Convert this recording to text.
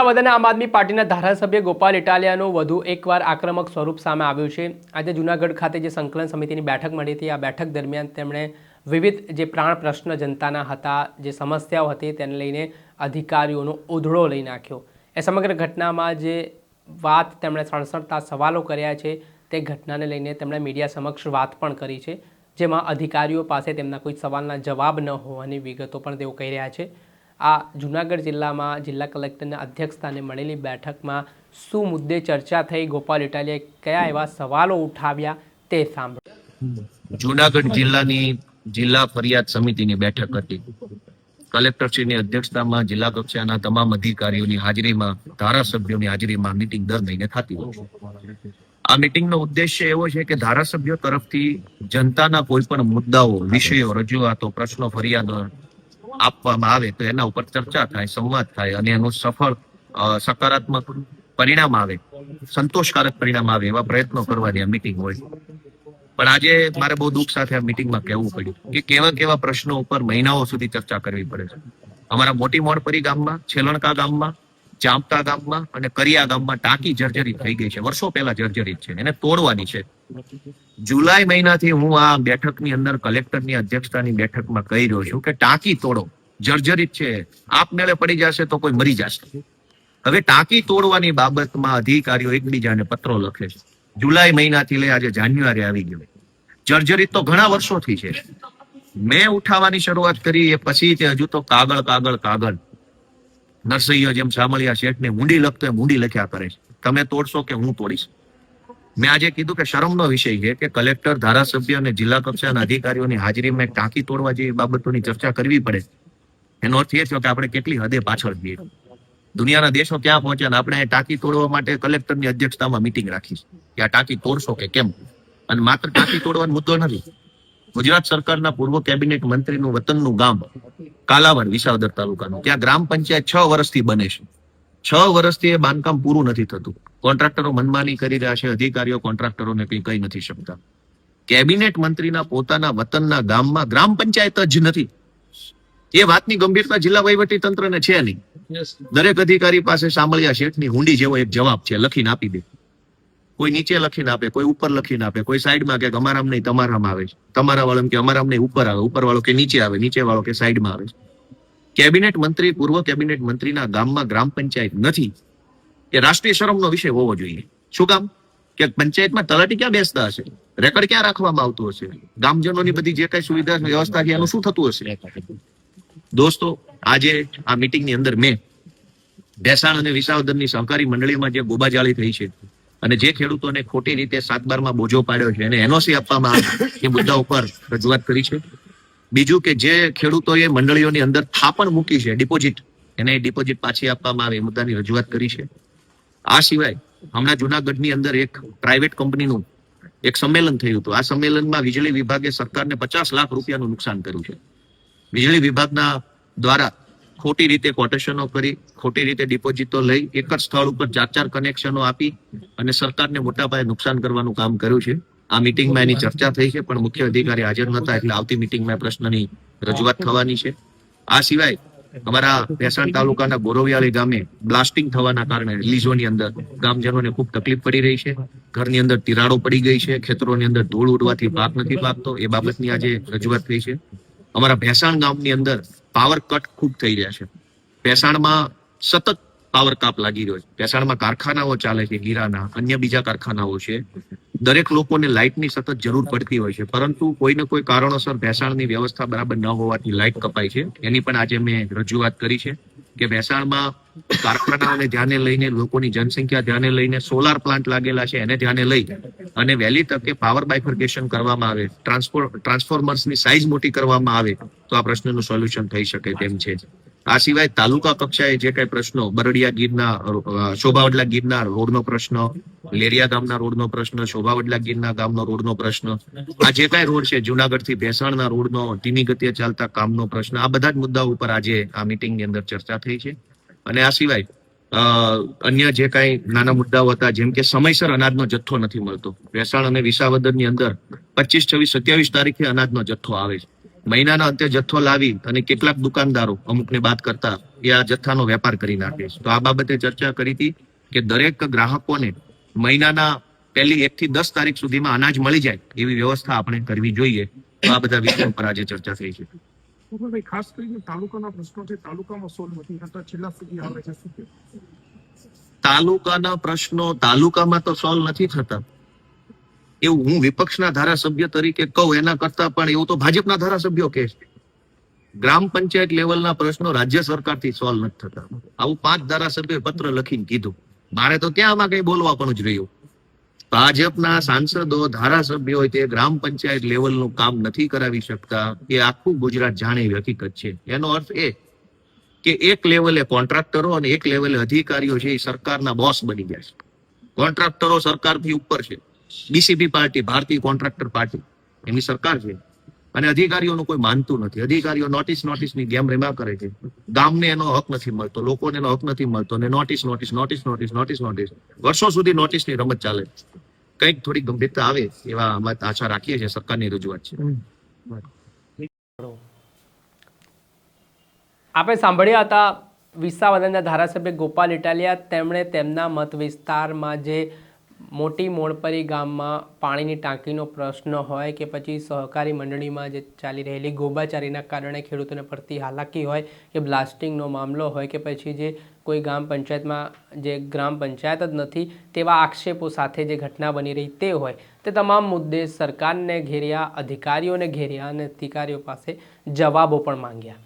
વડાપ્રધાન આમ આદમી પાર્ટીના ધારાસભ્ય ગોપાલ ઇટાલિયાનું વધુ એકવાર આક્રમક સ્વરૂપ સામે આવ્યું છે. આજે જૂનાગઢ ખાતે જે સંકલન સમિતિની બેઠક મળી હતી, આ બેઠક દરમિયાન તેમણે વિવિધ જે પ્રાણ પ્રશ્ન જનતાના હતા, જે સમસ્યાઓ હતી તેને લઈને અધિકારીઓનો ઉધડો લઈ નાખ્યો. એ સમગ્ર ઘટનામાં જે વાત તેમણે સણસણતા સવાલો કર્યા છે, તે ઘટનાને લઈને તેમણે મીડિયા સમક્ષ વાત પણ કરી છે, જેમાં અધિકારીઓ પાસે તેમના કોઈ સવાલના જવાબ ન હોવાની વિગતો પણ તેઓ કહી રહ્યા છે. આ જૂનાગઢ જિલ્લામાં જિલ્લા કલેક્ટરના અધ્યક્ષસ્થાને મળેલી બેઠકમાં શું મુદ્દે ચર્ચા થઈ? ગોપાલ ઇટાલીએ કયા એવા સવાલો ઉઠાવ્યા તે સાંભળો. જૂનાગઢ જિલ્લાની જિલ્લા ફરિયાદ સમિતિની બેઠક હતી. કલેક્ટરશ્રીની અધ્યક્ષતામાં જિલ્લા કક્ષાના તમામ અધિકારીઓની હાજરીમાં ધારાસભ્યોની હાજરીમાં મીટિંગ દર મહિને થતી હોય છે. આ મિટિંગનો ઉદ્દેશ્ય એવો છે કે ધારાસભ્યો તરફથી જનતાના કોઈ પણ મુદ્દાઓ, વિષયો, રજૂઆતો, પ્રશ્નો, ફરિયાદો આપવામાં આવે તો એના ઉપર ચર્ચા થાય, સંવાદ થાય અને એનું સફળ સકારાત્મક પરિણામ આવે, સંતોષકારક પરિણામ આવે એવા પ્રયત્નો કરવાની આ મીટિંગ હોય. પણ આજે મારે બહુ દુઃખ સાથે આ મિટિંગમાં કહેવું પડ્યું કે કેવા કેવા પ્રશ્નો ઉપર મહિનાઓ સુધી ચર્ચા કરવી પડે છે. અમારા મોટી મોડપરી ગામમાં, છેલણકા ગામમાં ચાંપતા ગામમાં અને કરિયા ગામમાં ટાંકી જર્જરિત થઈ ગઈ છે. વર્ષો પહેલા જર્જરિત છે. એને તોડવાની છે. જુલાઈ મહિનાથી હું આ બેઠકની અંદર કલેક્ટરની અધ્યક્ષતાની બેઠકમાં કહી રહ્યો છું કે ટાંકી તોડો. જર્જરિત છે. આપમેળે પડી જશે તો કોઈ મરી જશે. હવે ટાંકી તોડવાની બાબતમાં અધિકારીઓ એકબીજાને પત્રો લખે છે. જુલાઈ મહિનાથી લઈ આજે જાન્યુઆરી આવી ગયો જર્જરિત તો ઘણા વર્ષોથી છે. મેં ઉઠાવવાની શરૂઆત કરી, એ પછી તે હજુ તો કાગળ કાગળ કાગળ. નરસૈયો જેમ સામળિયા શેઠને ઊંડી લખતો એમ ઊંડી લખ્યા કરે છે. તમે તોડશો કે હું તોડીશ? મેં આજે કીધું કે શરમનો વિષય છે કે કલેક્ટર, ધારાસભ્ય અને જિલ્લા કક્ષાના અધિકારીઓની હાજરીમાં એક ટાંકી તોડવા જેવી બાબતોની ચર્ચા કરવી પડે. એનો અર્થ એ છે કે આપણે કેટલી હદે પાછળ જઈએ દુનિયાના દેશો ક્યાં પહોંચ્યા આપણે ટાંકી તોડવા માટે કલેક્ટરની અધ્યક્ષતામાં મિટિંગ રાખી કે આ ટાંકી તોડશો કે કેમ? અને માત્ર ટાંકી તોડવાનો મુદ્દો નથી. ગુજરાત સરકારના પૂર્વ કેબિનેટ મંત્રીનું વતનનું ગામ કાલાવડ વિસાવદર તાલુકાનું. ત્યાં ગ્રામ પંચાયત છ વર્ષથી બને છે. છ વર્ષથી એ બાંધકામ પૂરું નથી થતું. કોન્ટ્રાક્ટરો મનમાની કરી રહ્યા છે. અધિકારીઓ કોન્ટ્રાક્ટરોને કંઈ કહી નથી શકતા. કેબિનેટ મંત્રીના પોતાના વતનના ગામમાં ગ્રામ પંચાયત જ નથી. એ વાતની ગંભીરતા જિલ્લા વહીવટી તંત્રને છે નહીં. દરેક અધિકારી પાસે સાંભળ્યા શેઠની હુંડી જેવો એક જવાબ છે. લખીને આપી દે. કોઈ નીચે લખીને આપે, કોઈ ઉપર લખીને આપે, કોઈ સાઈડમાં કે અમારામ નહીં, તમારામાં આવે છે. તમારા વાળો કે અમારામ નહીં, ઉપર આવે ઉપર વાળો કે નીચે આવે નીચે વાળો કે સાઈડમાં આવે છે. કેબિનેટ મંત્રી, પૂર્વ કેબિનેટ મંત્રીના ગામમાં ગ્રામ પંચાયત નથી. એ રાષ્ટ્રીય શરમનો વિષય હોવો જોઈએ. શું કામ? કે પંચાયતમાં તલાટી ક્યાં બેસતા હશે? રેકર્ડ ક્યાં રાખવામાં આવતું હશે? ગામજનોની બધી જે કઈ સુવિધા વ્યવસ્થા છે, એનું શું થતું હશે? દોસ્તો, આજે આ મીટિંગની અંદર મેં ભેસાણ અને વિસાવદરની સહકારી મંડળીમાં જે ગોબાજાળી થઈ છે અને જે ખેડૂતોને ખોટી રીતે સાત બારમાં બોજો પાડ્યો છે, એને એનઓસી આપવામાં આવે એ મુદ્દા ઉપર રજૂઆત કરી છે. બીજું કે જે ખેડૂતોએ મંડળીઓની અંદર થાપણ મૂકી છે, ડિપોઝિટ, એને ડિપોઝિટ પાછી આપવામાં આવે, એ મુદ્દાની રજૂઆત કરી છે. આ સિવાય હમણાં જુનાગઢની અંદર એક પ્રાઇવેટ કંપનીનું એક સંમેલન થયું હતું. આ સંમેલનમાં વીજળી વિભાગે સરકારને પચાસ લાખ રૂપિયાનું નુકસાન કર્યું છે. વીજળી વિભાગના દ્વારા ખોટી રીતે કોટેશનો કરી, ખોટી રીતે ડિપોઝિટો લઈ એક જ સ્થળ ઉપર ચાર ચાર કનેક્શનો આપી અને સરકારને મોટા પાયે નુકસાન કરવાનું કામ કર્યું છે. આ મિટિંગમાં એની ચર્ચા થઈ છે, પણ મુખ્ય અધિકારી હાજર નતા એટલે આવતી મિટિંગમાં પ્રશ્નની રજૂઆત થવાની છે. આ સિવાય અમારા ભેસાણ તાલુકાના ગોરવિયાળી ગામે બ્લાસ્ટિંગ થવાના કારણે રિલીઝોની અંદર ગામજનોને ખૂબ તકલીફ પડી રહી છે. ઘરની અંદર તિરાડો પડી ગઈ છે, ખેતરોની અંદર ધૂળ ઉડવાથી પાક નથી પાકતો, એ બાબતની આજે રજૂઆત થઈ છે. અમારા ભેસાણ ગામની અંદર પાવર કટ ખૂબ થઈ રહ્યા છે. ભેસાણમાં સતત પાવર કાપ લાગી રહ્યો છે. ભેસાણમાં કારખાનાઓ ચાલે છે, ગીરાના, અન્ય બીજા કારખાનાઓ છે. દરેક લોકોને લાઇટની સતત જરૂર પડતી હોય છે. પરંતુ કોઈને કોઈ કારણોસર ભેસાણની વ્યવસ્થા બરાબર ન હોવાથી લાઇટ કપાય છે. એની પણ આજે મેં રજૂઆત કરી છે કે ભેસાણમાં કારખાનાઓને ધ્યાને લઈને, લોકોની જનસંખ્યા ધ્યાને લઈને સોલાર પ્લાન્ટ લાગેલા છે, એને ધ્યાને લઈ અને વહેલી તકે પાવર બાયફર્કેશન કરવામાં આવે ટ્રાન્સફોર ટ્રાન્સફોર્મર્સની સાઇઝ મોટી કરવામાં આવે, તો આ પ્રશ્નનું સોલ્યુશન થઈ શકે તેમ છે. આ સિવાય તાલુકા કક્ષાએ જે કઈ પ્રશ્નો, બરડિયા ગીરના શોભાવડલા ગીરના રોડનો પ્રશ્ન, લેરિયા ગામના રોડનો પ્રશ્ન, શોભાવડલા ગીરના ગામનો રોડનો પ્રશ્ન, આ જે કઈ રોડ છે જુનાગઢથી ભેસાણના રોડનો, ધીમી ગતિએ ચાલતા કામનો પ્રશ્ન, આ બધા જ મુદ્દા ઉપર આજે આ મિટિંગની અંદર ચર્ચા થઈ છે. અને આ સિવાય અન્ય જે કાંઈ નાના મુદ્દાઓ હતા, જેમ કે સમયસર અનાજનો જથ્થો નથી મળતો. ભેસાણ અને વિસાવદરની અંદર પચીસ, છવ્વીસ, સત્યાવીસ તારીખે અનાજનો જથ્થો આવે છે. મહિનાના અંતે જથ્થો લાવી અને કેટલાક દુકાનદારો અમુકને બાદ કરતા એ આ જથ્થાનો વેપાર કરી નાખે છે. તો આ બાબતે ચર્ચા કરી હતી કે દરેક ગ્રાહકોને મહિનાના પહેલી એક થી દસ તારીખ સુધીમાં અનાજ મળી જાય એવી વ્યવસ્થા આપણે કરવી જોઈએ. આ બધા વિષયો પર આજે ચર્ચા થઈ છે. ભાઈ ખાસ કરીને તાલુકાના પ્રશ્નો છે તાલુકામાં સોલ્વ નથી થતા. છેલ્લા સુધી આવે છે શું તાલુકાના પ્રશ્નો તાલુકામાં તો સોલ્વ નથી થતા. એવું હું વિપક્ષના ધારાસભ્ય તરીકે કહું, એના કરતા પણ એવું તો ભાજપના ધારાસભ્યો કે છે. ગ્રામ પંચાયત લેવલના પ્રશ્નો રાજ્ય સરકારથી સોલ્વ નથી થતા. આવું પાંચ ધારાસભ્ય પત્ર લખીને કીધું. મારે તો ત્યાં આમાં કઈ બોલવા પણ જ રહ્યું? ભાજપના સાંસદો, ધારાસભ્યો હોય તે ગ્રામ પંચાયત લેવલનું કામ નથી કરાવી શકતા, એ આખું ગુજરાત જાણે હકીકત છે. એનો અર્થ એ કે એક લેવલે કોન્ટ્રાક્ટરો અને એક લેવલે અધિકારીઓ છે એ સરકારના બોસ બની ગયા છે. કોન્ટ્રાક્ટરો સરકારથી ઉપર છે. BJP party, Bharatiya contractor party, એની સરકાર છે. અને અધિકારીઓનું કોઈ માનતું નથી. અધિકારીઓ નોટિસ નોટિસની ગેમ રેમા કરે છે. ગામને એનો હક નથી મળતો લોકોને એનો હક નથી મળતો ને notice notice notice notice notice notice વર્ષો સુધી નોટિસની રમત ચાલે કંઈક થોડી ગંભીરતા આવે એવા અમે આશા રાખીએ છીએ સરકારની રજૂઆત છે. આપણે સાંભળ્યા હતા વિસાવદનના ધારાસભ્ય ગોપાલ ઇટાલિયા તેમણે તેમના મત વિસ્તારમાં જે મોટી મોણપરી ગામમાં પાણીની ટાંકીનો પ્રશ્ન હોય કે પછી સહકારી મંડળીમાં જે ચાલી રહેલી ગોબાચારીના કારણે ખેડૂતોને પડતી હાલાકી હોય કે બ્લાસ્ટિંગનો મામલો હોય કે પછી જે કોઈ ગ્રામ પંચાયતમાં જે ગ્રામ પંચાયત જ નથી તેવા આક્ષેપો સાથે જે ઘટના બની રહી તે હોય તે તમામ મુદ્દે સરકારને ઘેર્યા, અધિકારીઓને ઘેર્યા અને અધિકારીઓ પાસે જવાબો પણ માંગ્યા.